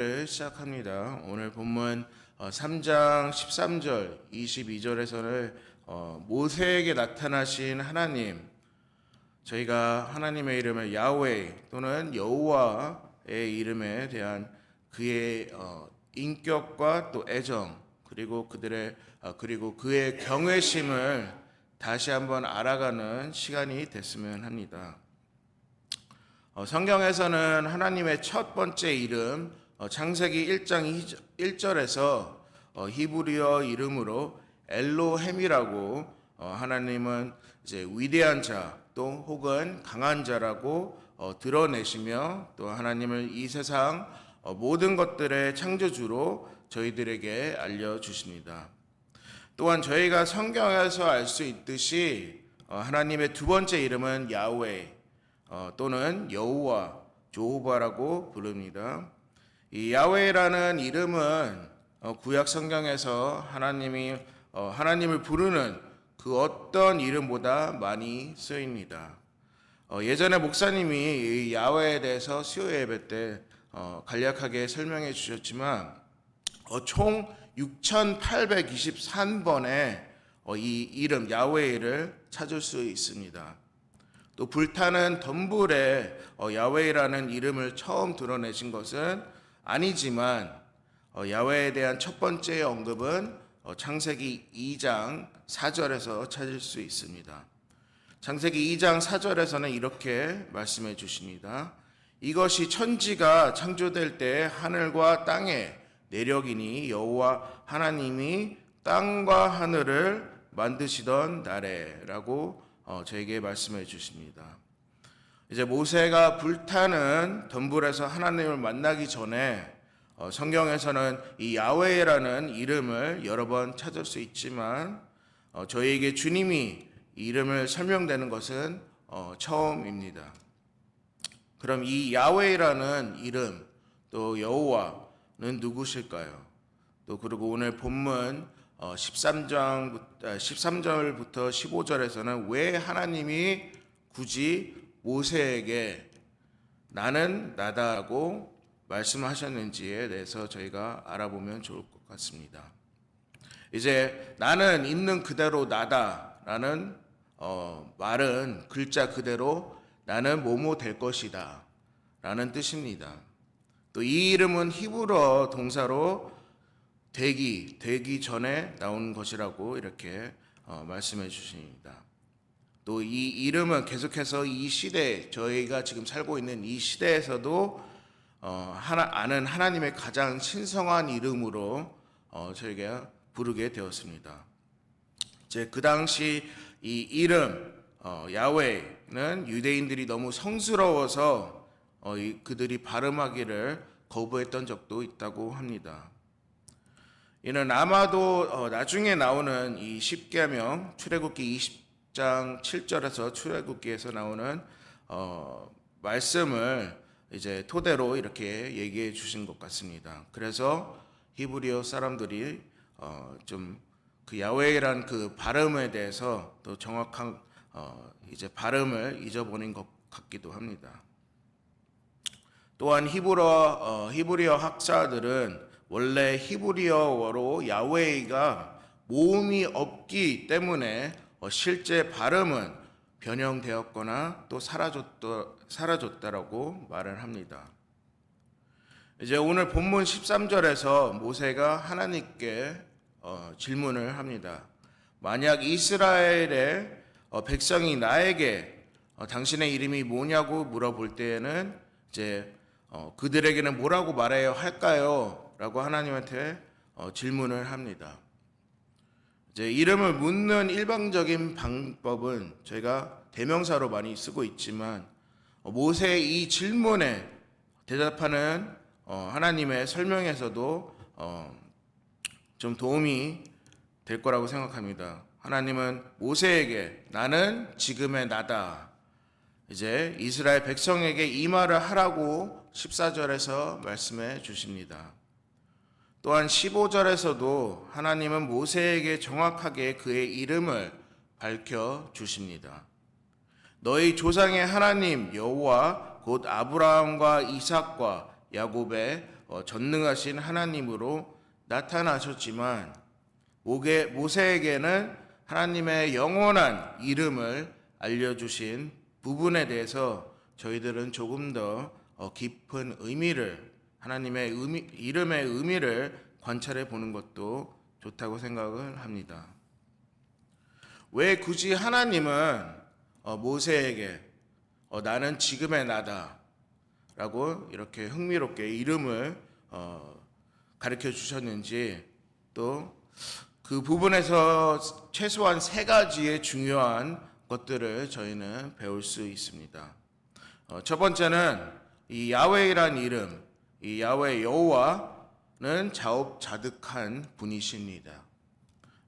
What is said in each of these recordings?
를 시작합니다. 오늘 본문 어, 3장 13절, 22절에서는 어, 모세에게 나타나신 하나님, 저희가 하나님의 이름을 야훼 또는 여호와의 이름에 대한 그의 어, 인격과 또 애정 그리고 그들의 어, 그리고 그의 경외심을 다시 한번 알아가는 시간이 됐으면 합니다. 어, 성경에서는 하나님의 첫 번째 이름 어, 창세기 1장 1절에서 어, 히브리어 이름으로 엘로햄이라고 어, 하나님은 이제 위대한 자 또 혹은 강한 자라고 어, 드러내시며 또 하나님을 이 세상 어, 모든 것들의 창조주로 저희들에게 알려 주십니다. 또한 저희가 성경에서 알 수 있듯이 어, 하나님의 두 번째 이름은 야훼 어, 또는 여호와 조호바라고 부릅니다. 이 야훼라는 이름은 어, 구약 성경에서 하나님이 어, 하나님을 부르는 그 어떤 이름보다 많이 쓰입니다. 어, 예전에 목사님이 이 야훼에 대해서 수요 예배 때 어, 간략하게 설명해 주셨지만 어, 총 6,823번의 어, 이 이름 야훼를 찾을 수 있습니다. 또 불타는 덤불에 어, 야훼라는 이름을 처음 드러내신 것은 아니지만 어, 야훼에 대한 첫 번째 언급은 어, 창세기 2장 4절에서 찾을 수 있습니다. 창세기 2장 4절에서는 이렇게 말씀해 주십니다. 이것이 천지가 창조될 때 하늘과 땅의 내력이니 여호와 하나님이 땅과 하늘을 만드시던 날에라고 어, 저에게 말씀해 주십니다. 이제 모세가 불타는 덤불에서 하나님을 만나기 전에 어, 성경에서는 이 야훼라는 이름을 여러 번 찾을 수 있지만 어, 저희에게 주님이 이 이름을 설명되는 것은 어, 처음입니다. 그럼 이 야훼라는 이름 또 여호와는 누구실까요? 또 그리고 오늘 본문 13장 13절부터 15절에서는 왜 하나님이 굳이 모세에게 나는 나다라고 말씀하셨는지에 대해서 저희가 알아보면 좋을 것 같습니다. 이제 나는 있는 그대로 나다라는 어, 말은 글자 그대로 나는 뭐뭐 될 것이다 라는 뜻입니다. 또 이 이름은 히브러 동사로 되기, 되기 전에 나온 것이라고 이렇게 어, 말씀해 주십니다. 또 이 이름은 계속해서 이 시대, 저희가 지금 살고 있는 이 시대에서도 어, 하나, 아는 하나님의 가장 신성한 이름으로 어, 저희가 부르게 되었습니다. 이제 그 당시 이 이름 어, 야훼는 유대인들이 너무 성스러워서 어, 이, 그들이 발음하기를 거부했던 적도 있다고 합니다. 이는 아마도 어, 나중에 나오는 이 십계명 출애굽기 20 장 7절에서 출애굽기에서 나오는 어, 말씀을 이제 토대로 이렇게 얘기해 주신 것 같습니다. 그래서 히브리어 사람들이 어, 좀 그 야훼란 그 발음에 대해서 또 정확한 어, 이제 발음을 잊어버린 것 같기도 합니다. 또한 히브러 어, 히브리어 학자들은 원래 히브리어로 야훼가 모음이 없기 때문에 어, 실제 발음은 변형되었거나 또 사라졌다, 사라졌다라고 말을 합니다. 이제 오늘 본문 13절에서 모세가 하나님께 어, 질문을 합니다. 만약 이스라엘의 어, 백성이 나에게 어, 당신의 이름이 뭐냐고 물어볼 때에는 이제 어, 그들에게는 뭐라고 말해야 할까요? 라고 하나님한테 어, 질문을 합니다. 이제 이름을 묻는 일방적인 방법은 저희가 대명사로 많이 쓰고 있지만 어, 모세의 이 질문에 대답하는 어, 하나님의 설명에서도 어, 좀 도움이 될 거라고 생각합니다. 하나님은 모세에게 나는 지금의 나다. 이제 이스라엘 백성에게 이 말을 하라고 14절에서 말씀해 주십니다. 또한 15절에서도 하나님은 모세에게 정확하게 그의 이름을 밝혀 주십니다. 너희 조상의 하나님 여호와 곧 아브라함과 이삭과 야곱의 어, 전능하신 하나님으로 나타나셨지만 모세에게는 하나님의 영원한 이름을 알려주신 부분에 대해서 저희들은 조금 더 어, 깊은 의미를 하나님의 의미, 이름의 의미를 관찰해 보는 것도 좋다고 생각을 합니다. 왜 굳이 하나님은 어, 모세에게 어, 나는 지금의 나다 라고 이렇게 흥미롭게 이름을 어, 가르쳐 주셨는지 또 그 부분에서 최소한 세 가지의 중요한 것들을 저희는 배울 수 있습니다. 어, 첫 번째는 이 야훼이란 이름, 이 야훼 여호와는 자업자득한 분이십니다.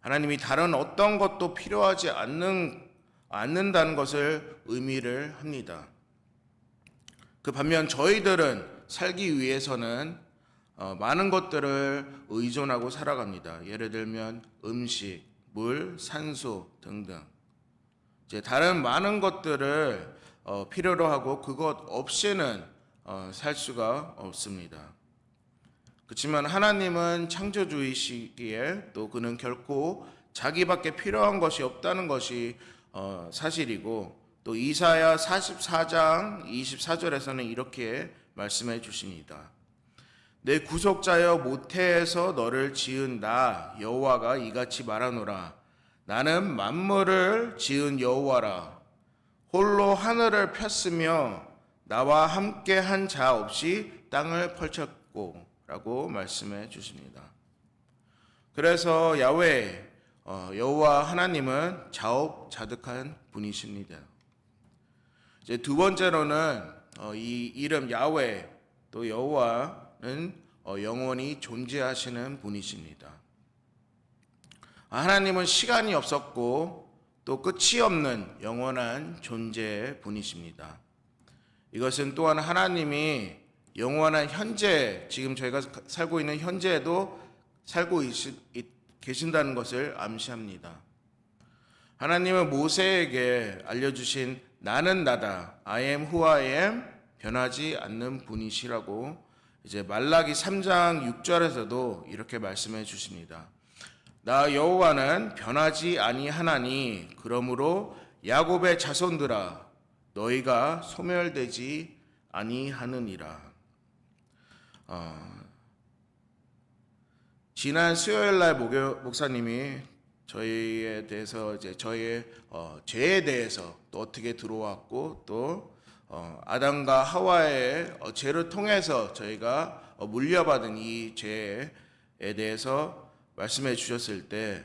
하나님이 다른 어떤 것도 필요하지 않는 않는다는 것을 의미를 합니다. 그 반면 저희들은 살기 위해서는 어, 많은 것들을 의존하고 살아갑니다. 예를 들면 음식, 물, 산소 등등. 이제 다른 많은 것들을 어, 필요로 하고 그것 없이는 어, 살 수가 없습니다. 그렇지만 하나님은 창조주이시기에 또 그는 결코 자기밖에 필요한 것이 없다는 것이 어, 사실이고 또 이사야 44장 24절에서는 이렇게 말씀해 주십니다. 내 구속자여 모태에서 너를 지은 나 여호와가 이같이 말하노라 나는 만물을 지은 여호와라 홀로 하늘을 폈으며 나와 함께 한 자 없이 땅을 펼쳤고 라고 말씀해 주십니다. 그래서 야훼 어, 여호와 하나님은 자업자득한 분이십니다. 이제 두 번째로는 어, 이 이름 야훼 또 여호와는 어, 영원히 존재하시는 분이십니다. 하나님은 시간이 없었고 또 끝이 없는 영원한 존재의 분이십니다. 이것은 또한 하나님이 영원한 현재 지금 저희가 살고 있는 현재에도 살고 있, 계신다는 것을 암시합니다. 하나님은 모세에게 알려주신 나는 나다, I am who I am, 변하지 않는 분이시라고 이제 말라기 3장 6절에서도 이렇게 말씀해 주십니다. 나 여호와는 변하지 아니하나니 그러므로 야곱의 자손들아 너희가 소멸되지 아니하느니라. 어, 지난 수요일 날 목사님이 저희에 대해서 이제 저희의 어, 죄에 대해서 또 어떻게 들어왔고 또 어, 아담과 하와의 어, 죄를 통해서 저희가 어, 물려받은 이 죄에 대해서 말씀해 주셨을 때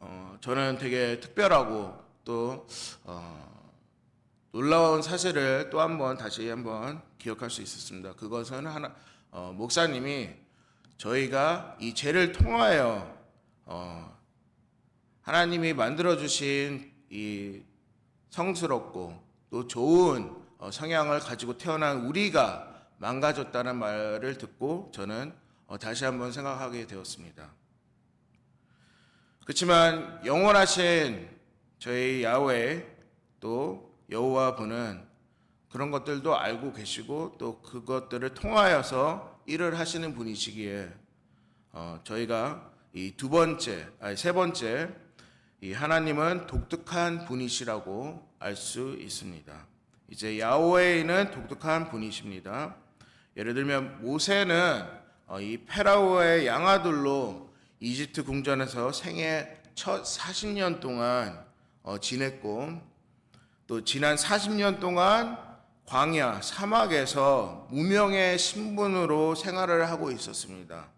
어, 저는 되게 특별하고 또 어, 놀라운 사실을 또 한 번 다시 한번 기억할 수 있었습니다. 그것은 하나 어, 목사님이 저희가 이 죄를 통하여 어, 하나님이 만들어 주신 이 성스럽고 또 좋은 어, 성향을 가지고 태어난 우리가 망가졌다는 말을 듣고 저는 어, 다시 한번 생각하게 되었습니다. 그렇지만 영원하신 저희 야훼 또 여호와 분은 그런 것들도 알고 계시고 또 그것들을 통하여서 일을 하시는 분이시기에 어, 저희가 이 두 번째, 아니 세 번째 이 하나님은 독특한 분이시라고 알 수 있습니다. 이제 야훼는 독특한 분이십니다. 예를 들면 모세는 어, 이 페라오의 양아들로 이집트 궁전에서 생애 첫 40년 동안 어, 지냈고 또 지난 40년 동안 광야 사막에서 무명의 신분으로 생활을 하고 있었습니다.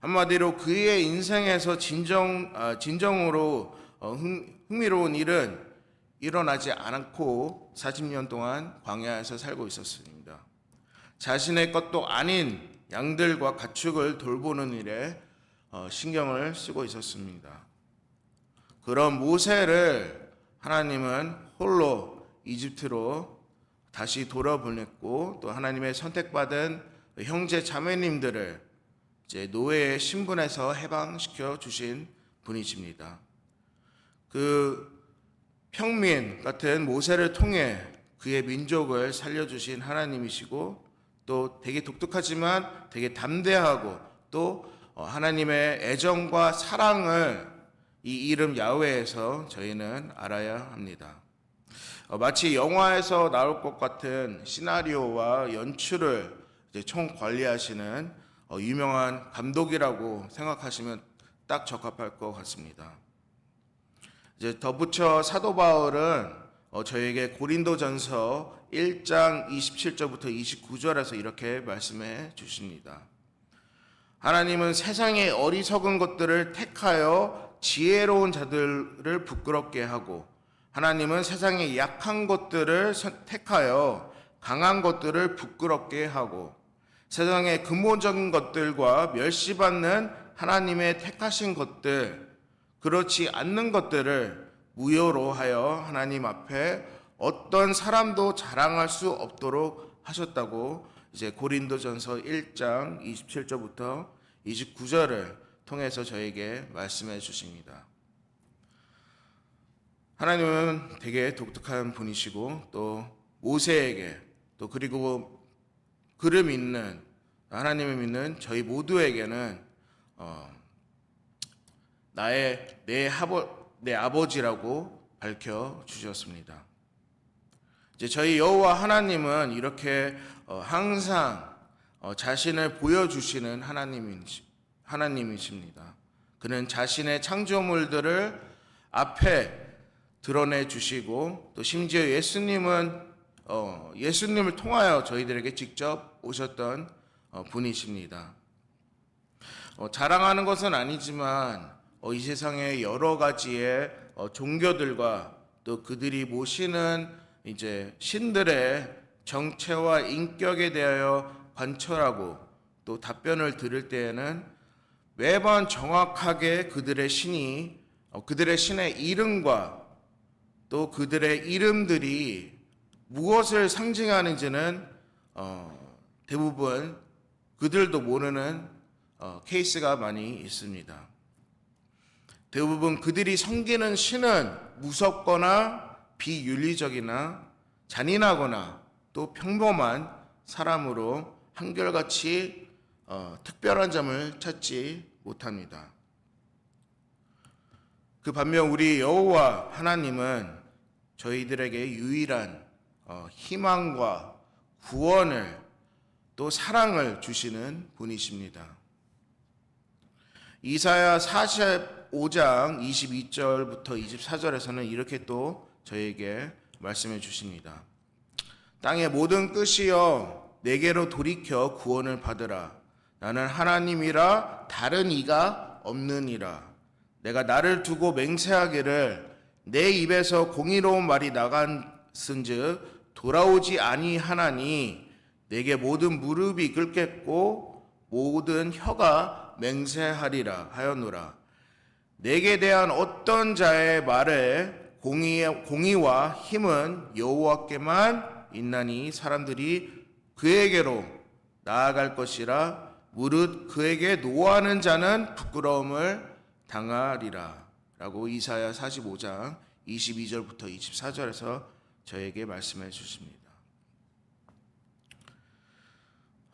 한마디로 그의 인생에서 진정 아, 진정으로 어, 흥, 흥미로운 일은 일어나지 않고 40년 동안 광야에서 살고 있었습니다. 자신의 것도 아닌 양들과 가축을 돌보는 일에 어, 신경을 쓰고 있었습니다. 그런 모세를 하나님은 홀로 이집트로 다시 돌아보냈고 또 하나님의 선택받은 형제 자매님들을 이제 노예의 신분에서 해방시켜 주신 분이십니다. 그 평민 같은 모세를 통해 그의 민족을 살려주신 하나님이시고 또 되게 독특하지만 되게 담대하고 또 어, 하나님의 애정과 사랑을 이 이름 야훼에서 저희는 알아야 합니다. 어, 마치 영화에서 나올 것 같은 시나리오와 연출을 총 관리하시는 어, 유명한 감독이라고 생각하시면 딱 적합할 것 같습니다. 이제 덧붙여 사도 바울은 어, 저에게 고린도전서 1장 27절부터 29절에서 이렇게 말씀해 주십니다. 하나님은 세상의 어리석은 것들을 택하여 지혜로운 자들을 부끄럽게 하고 하나님은 세상의 약한 것들을 택하여 강한 것들을 부끄럽게 하고 세상의 근본적인 것들과 멸시받는 하나님의 택하신 것들 그렇지 않는 것들을 무효로 하여 하나님 앞에 어떤 사람도 자랑할 수 없도록 하셨다고 이제 고린도전서 1장 27절부터 29절을 통해서 저에게 말씀해 주십니다. 하나님은 되게 독특한 분이시고 또 모세에게 또 그리고 그를 믿는 하나님을 믿는 저희 모두에게는 어, 나의 내 아버 내 아버지라고 밝혀 주셨습니다. 이제 저희 여호와 하나님은 이렇게 어, 항상 어, 자신을 보여주시는 하나님이시, 하나님이십니다. 그는 자신의 창조물들을 앞에 드러내 주시고 또 심지어 예수님은 어, 예수님을 통하여 저희들에게 직접 오셨던 어, 분이십니다. 어, 자랑하는 것은 아니지만 어, 이 세상의 여러 가지의 어, 종교들과 또 그들이 모시는 이제 신들의 정체와 인격에 대하여 관철하고 또 답변을 들을 때에는 매번 정확하게 그들의 신이 어, 그들의 신의 이름과 또 그들의 이름들이 무엇을 상징하는지는 어, 대부분 그들도 모르는 어, 케이스가 많이 있습니다. 대부분 그들이 섬기는 신은 무섭거나 비윤리적이나 잔인하거나 또 평범한 사람으로 한결같이 어, 특별한 점을 찾지 못합니다. 그 반면 우리 여호와 하나님은 저희들에게 유일한 어, 희망과 구원을 또 사랑을 주시는 분이십니다. 이사야 45장 22절부터 24절에서는 이렇게 또 저에게 말씀해 주십니다. 땅의 모든 끝이여 내게로 돌이켜 구원을 받으라. 나는 하나님이라 다른 이가 없느니라. 내가 나를 두고 맹세하기를 내 입에서 공의로운 말이 나간은즉 돌아오지 아니하나니 내게 모든 무릎이 꿇겠고 모든 혀가 맹세하리라 하였노라. 내게 대한 어떤 자의 말에 공의, 공의와 힘은 여호와께만 있나니 사람들이 그에게로 나아갈 것이라. 무릇 그에게 노하는 자는 부끄러움을 당하리라 라고 이사야 45장 22절부터 24절에서 저에게 말씀해 주십니다.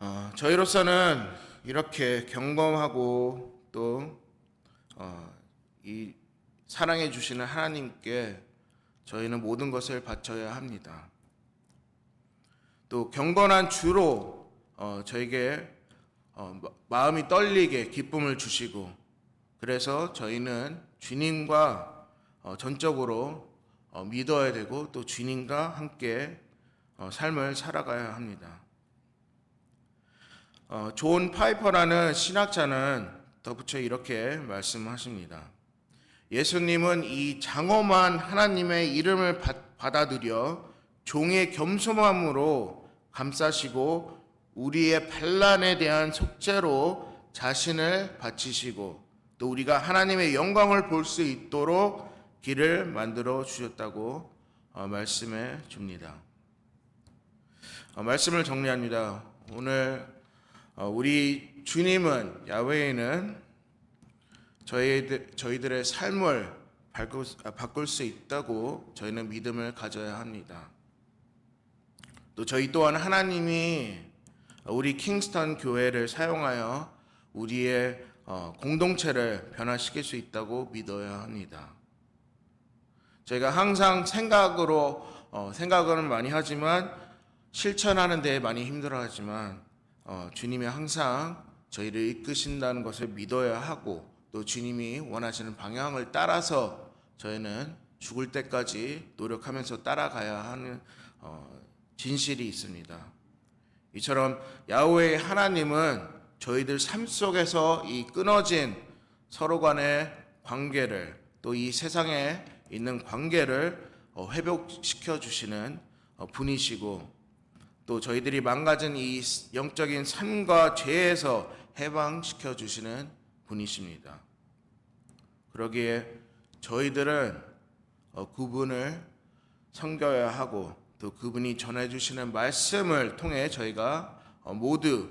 어, 저희로서는 이렇게 경범하고 또 어, 이 사랑해 주시는 하나님께 저희는 모든 것을 바쳐야 합니다. 또 경건한 주로 어, 저에게 어, 마음이 떨리게 기쁨을 주시고 그래서 저희는 주님과 어, 전적으로 어, 믿어야 되고 또 주님과 함께 어, 삶을 살아가야 합니다. 존 파이퍼라는 신학자는 덧붙여 이렇게 말씀하십니다. 예수님은 이 장엄한 하나님의 이름을 받아들여 종의 겸손함으로 감싸시고 우리의 반란에 대한 속죄로 자신을 바치시고 또 우리가 하나님의 영광을 볼 수 있도록 길을 만들어 주셨다고 어, 말씀해 줍니다. 어, 말씀을 정리합니다. 오늘 어, 우리 주님은 저희들, 저희들의 삶을 바꿀, 아, 바꿀 수 있다고 저희는 믿음을 가져야 합니다. 또 저희 또한 하나님이 우리 킹스턴 교회를 사용하여 우리의 어, 공동체를 변화시킬 수 있다고 믿어야 합니다. 저희가 항상 생각으로 어, 생각은 많이 하지만 실천하는 데 많이 힘들어하지만 어, 주님이 항상 저희를 이끄신다는 것을 믿어야 하고 또 주님이 원하시는 방향을 따라서 저희는 죽을 때까지 노력하면서 따라가야 하는 어, 진실이 있습니다. 이처럼 야훼의 하나님은 저희들 삶 속에서 이 끊어진 서로 간의 관계를 또 이 세상에 있는 관계를 어, 회복시켜 주시는 어, 분이시고 또 저희들이 망가진 이 영적인 삶과 죄에서 해방시켜 주시는 분이십니다. 그러기에 저희들은 어, 그분을 섬겨야 하고 또 그분이 전해 주시는 말씀을 통해 저희가 어, 모두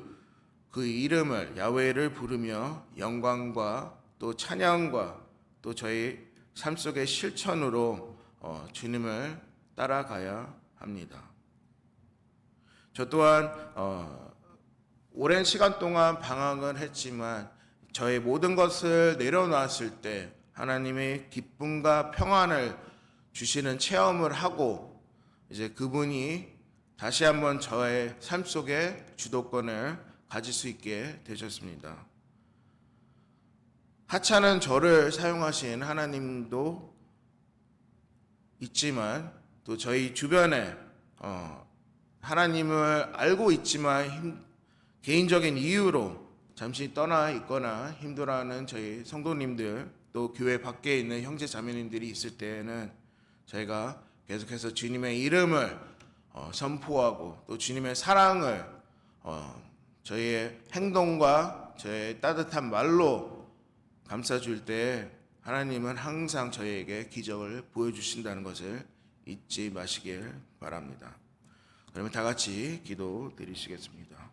그 이름을 야훼를 부르며 영광과 또 찬양과 또 저희 삶 속의 실천으로 어, 주님을 따라가야 합니다. 저 또한 어, 오랜 시간 동안 방황을 했지만 저의 모든 것을 내려놨을 때 하나님의 기쁨과 평안을 주시는 체험을 하고 이제 그분이 다시 한번 저의 삶 속에 주도권을 가질 수 있게 되셨습니다. 하찮은 저를 사용하신 하나님도 있지만 또 저희 주변에 어, 하나님을 알고 있지만 힘- 개인적인 이유로 잠시 떠나 있거나 힘들어하는 저희 성도님들 또 교회 밖에 있는 형제 자매님들이 있을 때에는 저희가 계속해서 주님의 이름을 어, 선포하고 또 주님의 사랑을 어, 저희의 행동과 저의 따뜻한 말로 감싸줄 때 하나님은 항상 저희에게 기적을 보여주신다는 것을 잊지 마시길 바랍니다. 그러면 다 같이 기도 드리시겠습니다.